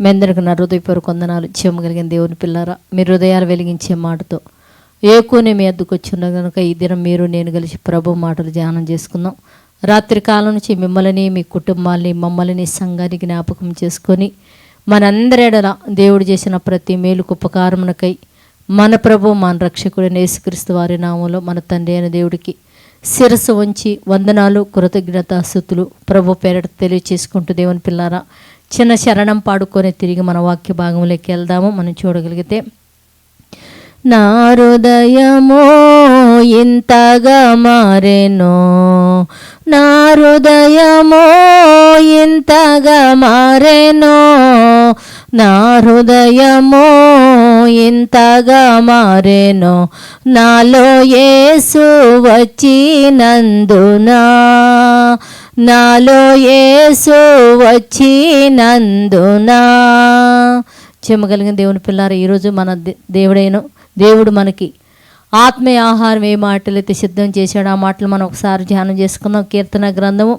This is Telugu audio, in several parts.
మీ అందరికి నా హృదయపూర్వక వందనాలు. చెమ్మగలిగిన దేవుని పిల్లారా మీ హృదయాలు వెలిగించే మాటతో ఏకోనే మీ అద్దుకు వచ్చిన కనుక ఈ దినం మీరు నేను కలిసి ప్రభు మాటలు ధ్యానం చేసుకుందాం. రాత్రి కాలం నుంచి మిమ్మల్ని మీ కుటుంబాల్ని మమ్మల్ని సంఘానికి జ్ఞాపకం చేసుకొని మనందరెడల దేవుడు చేసిన ప్రతి మేలుకు ఉపకారమునకై మన ప్రభు మన రక్షకుడు నేసుక్రీస్తు వారి నామంలో మన తండ్రి అయిన దేవుడికి శిరస్సు వంచి వందనాలు కృతజ్ఞతాస్థుతులు ప్రభు పేరట తెలియచేసుకుంటూ దేవుని పిల్లారా చిన్న శరణం పాడుకొని తిరిగి మన వాక్య భాగంలోకి వెళ్దాము. మనం చూడగలిగితే నా హృదయమో ఇంతగా మారెనో నా హృదయమో ఇంతగా మారెనో నా హృదయమో ఇంతగా మారెను నాలో యేసు వచ్చినందునా. నాలో యేసు వచ్చినందునా. చెమ్మగలిగిన దేవుని పిల్లారు ఈరోజు మన దే- దేవుడైన దేవుడు మనకి ఆత్మీయ ఆహారం ఏ మాటలైతే సిద్ధం చేశాడో ఆ మాటలు మనం ఒకసారి ధ్యానం చేసుకుందాం. కీర్తన గ్రంథము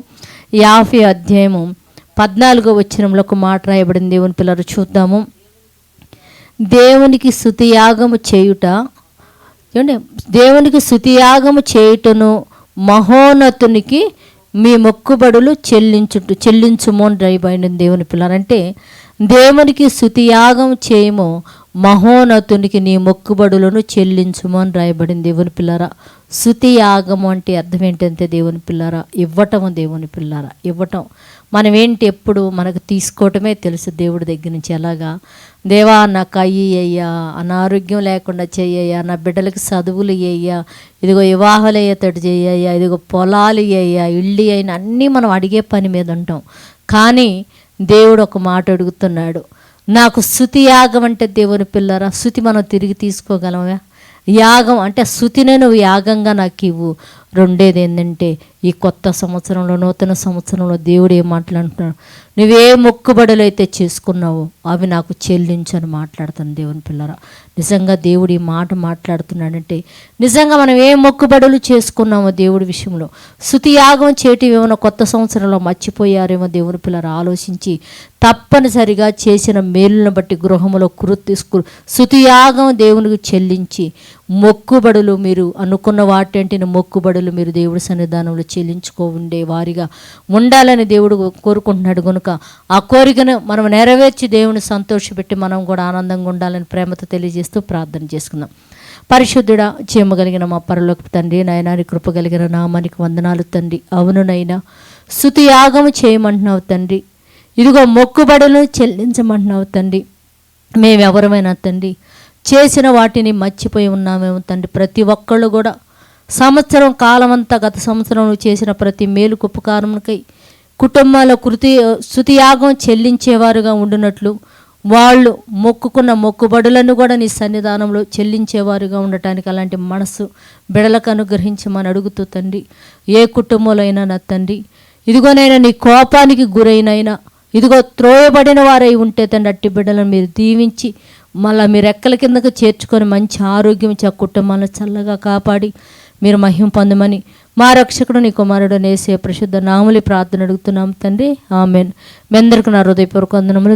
యాఫీ అధ్యాయము పద్నాలుగో వచ్చినంలో ఒక మాట రాయబడింది. దేవుని పిల్లలు చూద్దాము. దేవునికి శృతియాగము చేయుట. చూడండి దేవునికి శృతియాగము చేయుటను మహోన్నతునికి మీ మొక్కుబడులు చెల్లించుట చెల్లించుము అని రాయబడిన దేవుని పిల్లలంటే దేవునికి స్థుతియాగం చేయము. మహోన్నతునికి నీ మొక్కుబడులను చెల్లించుము అని రాయబడింది దేవుని పిల్లరా. శృతి యాగం అంటే అర్థం ఏంటంటే దేవుని పిల్లరా ఇవ్వటం దేవుని పిల్లరా ఇవ్వటం. మనం ఏంటి ఎప్పుడు మనకు తీసుకోవటమే తెలుసు దేవుడి దగ్గర నుంచి. ఎలాగా? దేవా నాకు అయ్యి అయ్యా అనారోగ్యం లేకుండా చెయ్యయ్యా నా బిడ్డలకి చదువులు అయ్యా ఇదిగో వివాహాలు అయ్యేటట్టు చెయ్యయ్యా ఇదిగో పొలాలు అయ్యా ఇల్లు అయినా అన్నీ మనం అడిగే పని మీద ఉంటాం. కానీ దేవుడు ఒక మాట అడుగుతున్నాడు. నాకు శృతి యాగం అంటే దేవుని పిల్లరా శృతి మనం తిరిగి తీసుకోగలమా యాగం అంటే శృతినే నువ్వు యాగంగా నాకు ఇవ్వు. రెండేది ఏంటంటే ఈ కొత్త సంవత్సరంలో నూతన సంవత్సరంలో దేవుడు ఏం మాట్లాడుతున్నాడు? నువ్వే మొక్కుబడులు అయితే చేసుకున్నావో అవి నాకు చెల్లించు అని మాట్లాడుతాను దేవుని పిల్లరా. నిజంగా దేవుడు ఈ మాట మాట్లాడుతున్నాడంటే నిజంగా మనం ఏ మొక్కుబడులు చేసుకున్నామో దేవుడి విషయంలో శుతియాగం చేటి ఏమైనా కొత్త సంవత్సరంలో మర్చిపోయారేమో దేవుని పిల్లలు ఆలోచించి తప్పనిసరిగా చేసిన మేలును బట్టి గృహములో కృతి శృతియాగం దేవునికి చెల్లించి మొక్కుబడులు మీరు అనుకున్న వాటింటిని మొక్కుబడులు మీరు దేవుడి సన్నిధానంలో చెల్లించుకో ఉండే వారిగా ఉండాలని దేవుడు కోరుకుంటున్నాడు కనుక ఆ కోరికను మనం నెరవేర్చి దేవుని సంతోషపెట్టి మనం కూడా ఆనందంగా ఉండాలని ప్రేమతో తెలియజేస్తూ ప్రార్థన చేసుకుందాం. పరిశుద్ధుడా చేయమగలిగిన మా పరలోకి తండ్రి నాయనాని కృప కలిగిన నామానికి వందనాలు తండ్రి. అవును నైనా యాగము చేయమంటున్నావు తండ్రి. ఇదిగో మొక్కుబడులు చెల్లించమంటున్నావు తండ్రి. మేమెవరమైనా తండ్రి చేసిన వాటిని మర్చిపోయి ఉన్నామేమో తండ్రి. ప్రతి ఒక్కళ్ళు కూడా సంవత్సరం కాలమంతా గత సంవత్సరం నువ్వు చేసిన ప్రతి మేలు ఉపకారమునకై కుటుంబాల కృతి శృతియాగం చెల్లించేవారుగా ఉండినట్లు వాళ్ళు మొక్కుకున్న మొక్కుబడులను కూడా నీ సన్నిధానంలో చెల్లించేవారుగా ఉండటానికి అలాంటి మనసు బిడలకు అనుగ్రహించమని అడుగుతూ తండ్రి ఏ కుటుంబంలో అయినా నా తండ్రి ఇదిగోనైనా నీ కోపానికి గురైనైనా ఇదిగో త్రోయబడిన వారై ఉంటే తండ్రి అట్టి బిడ్డలను మీరు దీవించి మళ్ళీ మీరు ఎక్కల కిందకు చేర్చుకొని మంచి ఆరోగ్యం ఇచ్చి ఆ కుటుంబాలను చల్లగా కాపాడి మీరు మహిమ పొందమని మా రక్షకుడు నీ కుమారుడు నేసే ప్రసిద్ధ నాములి ప్రార్థన అడుగుతున్నాం తండ్రి. ఆమెన్. మీ అందరికీ నా హృదయపూర్వక వందనములు.